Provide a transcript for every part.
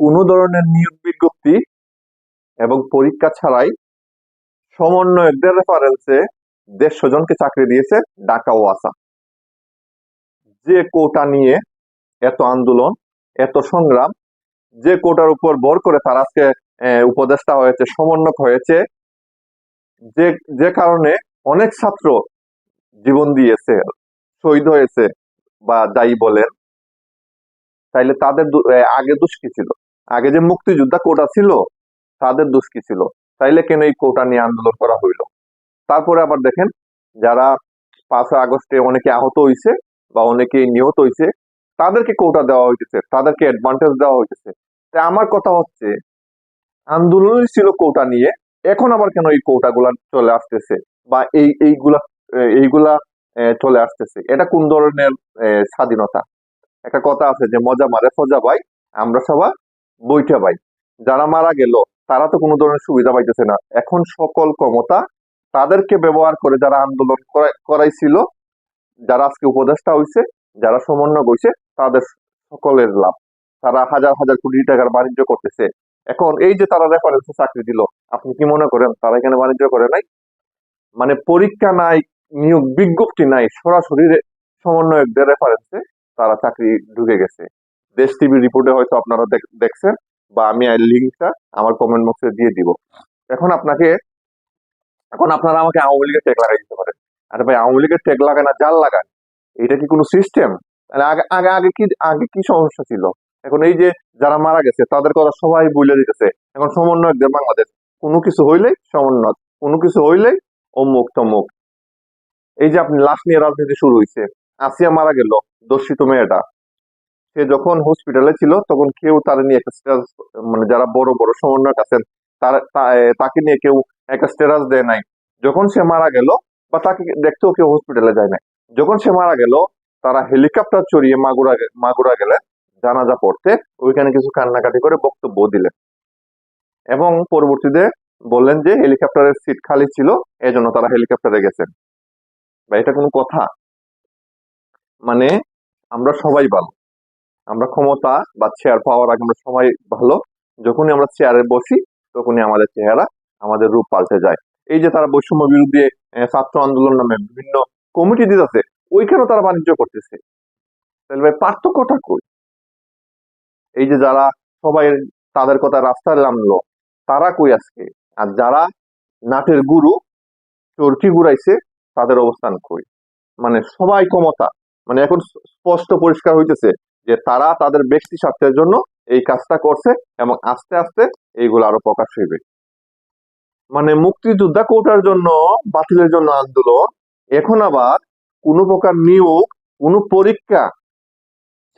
কোনো ধরনের নিয়োগ বিজ্ঞপ্তি এবং পরীক্ষা ছাড়াই সমন্বয়কদের রেফারেন্সে দেড়শো জনকে চাকরি দিয়েছে ঢাকা ওয়াসা যে কোটা নিয়ে এত আন্দোলন, এত সংগ্রাম, যে কোটার উপর ভর করে তার আজকে উপদেষ্টা হয়েছে, সমন্বয়ক হয়েছে, যে যে কারণে অনেক ছাত্র জীবন দিয়েছে, শহীদ হয়েছে বা যাই বলেন, তাইলে তাদের আগে দোষ কি ছিল? আগে যে মুক্তিযোদ্ধা কোটা ছিল, তাদের দোষ কি ছিল? তাইলে কেন এই কোটা নিয়ে আন্দোলন করা হইল? তারপরে আবার দেখেন, যারা পাঁচই আগস্টে অনেকে আহত হইছে বা অনেকে নিহত হইছে, তাদেরকে কোটা দেওয়া হইতেছে, তাদেরকে অ্যাডভান্টেজ দেওয়া হইতেছে। তাই আমার কথা হচ্ছে, আন্দোলনই ছিল কোটা নিয়ে, এখন আবার কেন এই কোটা গুলা চলে আসতেছে? বা এই, এইগুলা এইগুলা চলে আসতেছে? এটা কোন ধরনের স্বাধীনতা? একটা কথা আছে যে, মজা মারে ফজা ভাই, আমরা সবাই বইটা ভাই, যারা মারা গেল, তারা তো কোনো ধরনের সুবিধা পাইতেছে না। এখন সকল ক্ষমতা তাদেরকে ব্যবহার করে যারা আন্দোলন করাইছিল, যারা আজকে উপদেষ্টা হইছে, যারা সমন্বয় হইছে, তাদের সকলের লাভ। তারা হাজার হাজার কোটি টাকার বাণিজ্য করতেছে। এখন এই যে তারা রেফারেন্সে চাকরি দিল, আপনি কি মনে করেন তারা এখানে বাণিজ্য করে নাই? মানে পরীক্ষা নাই, নিয়োগ বিজ্ঞপ্তি নাই, সরাসরি সমন্বয়কদের রেফারেন্সে তারা চাকরি ঢুকে গেছে। দেশ টিভি রিপোর্টে হয়তো আপনারা দেখ- দেখছেন বা আমি লিঙ্কটা আমার কমেন্ট বক্সে দিয়ে দিব। এখন আপনাকে, এখন আপনারা আমাকে আওয়ামী লীগের ট্যাগ লাগাই দিতে পারেন। আরে ভাই, আওয়ামী লীগের ট্যাগ লাগান আর জাল লাগান, এটা কি কোনো সিস্টেম আগে আগে আগে কি আগে কি সমস্যা ছিল? এখন এই যে যারা মারা গেছে, তাদের কথা সবাই বলে দিতেছে। এখন সমন্বয়কদের বাংলাদেশ, কোনো কিছু হইলেই সমন্বয় কোনো কিছু হইলেই অমুক তমুক। এই যে আপনি লাশ নিয়ে রাজনীতি শুরু হয়েছে আসিয়া মারা গেল দর্শিত মেয়েটা। সে যখন হসপিটালে ছিল, তখন কেউ তার নিয়ে একটা স্ট্যাটাস মানে যারা বড় বড় সমন্বয়ক আছেন, তার তাকে নিয়ে কেউ একটা স্ট্যাটাস দেয় নাই। যখন সে মারা গেল, বা তাকে দেখতেও কেউ হসপিটালে যায় নাই। যখন সে মারা গেল, তারা হেলিকপ্টার চড়িয়ে মাগুরা মাগুরা গেলেন। জানাজা পড়তে ওইখানে কিছু কান্নাকাটি করে বক্তব্য দিলেন। এবং পরবর্তীতে বললেন যে হেলিকপ্টারের সিট খালি ছিল, এজন্য তারা হেলিকপ্টারে গেছেন। বা এটা কোনো কথা। মানে আমরা সবাই ভালো। আমরা ক্ষমতা বা চেয়ার পাওয়ার আগে আমরা সবাই ভালো, যখনই আমরা চেয়ারে বসি, তখনই আমাদের চেহারা আমাদের রূপ পাল্টে যায়। এই যে তারা বৈষম্য বিরুদ্ধে ছাত্র আন্দোলন নামে বিভিন্ন কমিটি দিতেছে ওইখানেও তারা বাণিজ্য করতেছে? তাহলে ভাই, পার্থক্যটা কই? এই যে যারা সবাই তাদের কথা রাস্তায় নামলো, তারা কই আজকে? আর যারা নাটের গুরু, চরকি ঘুরাইছে, তাদের অবস্থান কই? মানে সবাই ক্ষমতা। মানে এখন স্পষ্ট পরিষ্কার হইতেছে যে তারা তাদের ব্যক্তি স্বার্থের জন্য এই কাজটা করছে এবং আস্তে আস্তে এইগুলো আরও প্রকাশ হইবে। মানে মুক্তিযোদ্ধা কোটার জন্য, বাতিলের জন্য আন্দোলন, এখন আবার কোনো প্রকার নিয়োগ, কোনো পরীক্ষা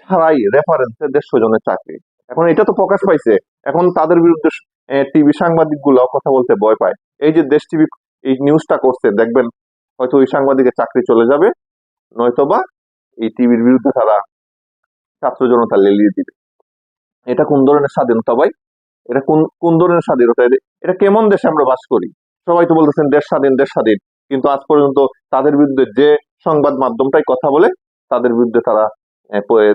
ছাড়াই রেফারেন্সে দেড়শো জনের চাকরি। এখন এটা তো প্রকাশ পাইছে। এখন তাদের বিরুদ্ধে টিভি সাংবাদিকগুলো কথা বলতে ভয় পায়। এই যে দেশ টিভি এই নিউজটা করছে, দেখবেন হয়তো ওই সাংবাদিকের চাকরি চলে যাবে, নয়তোবা এই টিভির বিরুদ্ধে তারা ছাত্র জনতা লেলিয়ে দিবে। এটা কোন ধরনের স্বাধীনতা ভাই? এটা কোন কোন ধরনের স্বাধীনতা? এটা- কেমন দেশে আমরা বাস করি? সবাই তো বলতেছেন দেশ স্বাধীন দেশ স্বাধীন। কিন্তু আজ পর্যন্ত তাদের বিরুদ্ধে যে সংবাদ মাধ্যমটাই কথা বলে, তাদের বিরুদ্ধে তারা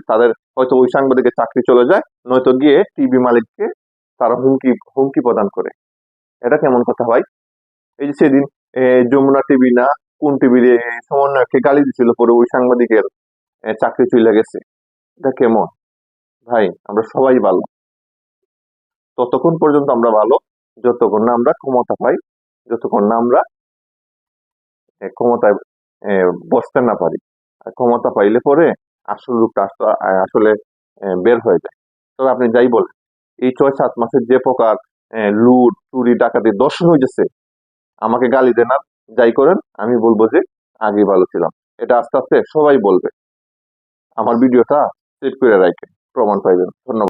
তাদের হয়তো ওই সাংবাদিকের চাকরি চলে যায়, নয়তো গিয়ে টিভি মালিককে তারা হুমকি হুমকি প্রদান করে। এটা কেমন কথা ভাই? এই যে সেদিন যমুনা টিভি না, কোন টিভির সমন্বয়কে গালি দিছিল, পরে ওই সাংবাদিকের চাকরি চলে গেছে। এটা কেমন? ভাই, আমরা সবাই ভালো। ততক্ষণ পর্যন্ত আমরা ভালো। যতক্ষণ না আমরা ক্ষমতা পাই, যতক্ষণ না আমরা ক্ষমতায় বসতে না পারি। আর ক্ষমতা পাইলে পরে আসল রূপটা আসলে বের হয়ে যায়। তবে আপনি যাই বলেন, এই ছয়, সাত মাসের যে প্রকার লুট, চুরি, ডাকাতি, দর্শন হয়েছে আমাকে গালি দেন আর যাই করেন, আমি বলব যে আগে ভালো ছিলাম। এটা আস্তে আস্তে সবাই বলবে। আমার ভিডিওটা সেভ করে রাখেন প্রমাণ পাইবেন ধন্যবাদ